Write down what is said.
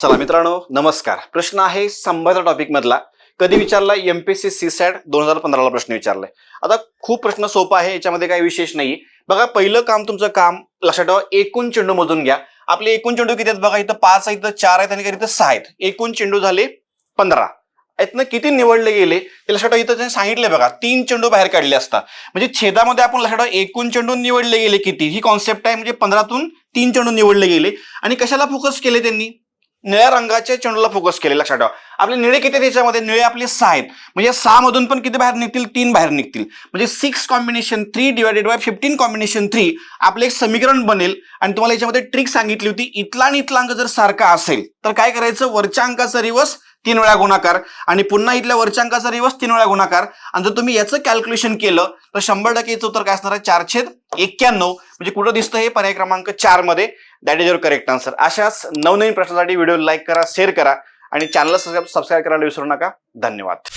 चला मित्रांनो नमस्कार. प्रश्न आहे संभाव्य टॉपिक मधला. कधी विचारला एमपीएससी सी सॅट दोन हजार पंधराला प्रश्न विचारलाय. आता खूप प्रश्न सोपा आहे याच्यामध्ये काही विशेष नाही बघा पहिलं काम तुमचं काम लक्षात ठेवा एकूण चेंडू मोजून घ्या. आपले एकूण चेंडू किती आहेत बघा इथं पाच आहेत इथं चार आहेत आणि काही इथं सहा आहेत. एकूण चेंडू झाले पंधरा. यातनं किती निवडले गेले ते लक्षात ठेवा इथं त्यांनी सांगितले बघा तीन चेंडू बाहेर काढले असता म्हणजे छेदामध्ये आपण लक्षात ठेवा एकूण चेंडू निवडले गेले किती? ही कॉन्सेप्ट आहे म्हणजे पंधरातून तीन चेंडू निवडले गेले. आणि कशाला फोकस केले त्यांनी? निळ्या रंगाच्या चेंडूला फोकस केले लक्षात ठेवा आपले निळे किती आहेत त्याच्यामध्ये? निळे आपले सहा आहेत. म्हणजे सहा मधून पण किती बाहेर निघतील? तीन बाहेर निघतील. म्हणजे six combination three divided by fifteen combination three आपलं एक समीकरण बनेल. आणि तुम्हाला याच्यामध्ये ट्रिक सांगितली होती. इथला आणि इथला अंक जर सारखा असेल तर काय करायचं? वरच्या अंकाचा रिवर्स तीन वेळा गुणाकार आणि पुन्हा इथल्या वरच्या अंकाचा रिवर्स तीन वेळा गुणाकार. आणि जर तुम्ही याचं कॅल्क्युलेशन केलं तर शंभर टक्केचं उत्तर काय असणार आहे? चारशे एक्क्याण्णव. म्हणजे कुठं दिसतं हे? पर्याय क्रमांक चारमध्ये. That is your correct answer अशाच नवनवीन प्रश्नासाठी व्हिडिओ लाईक करा शेअर करा आणि चॅनल सबस्क्राईब करायला विसरू नका. धन्यवाद.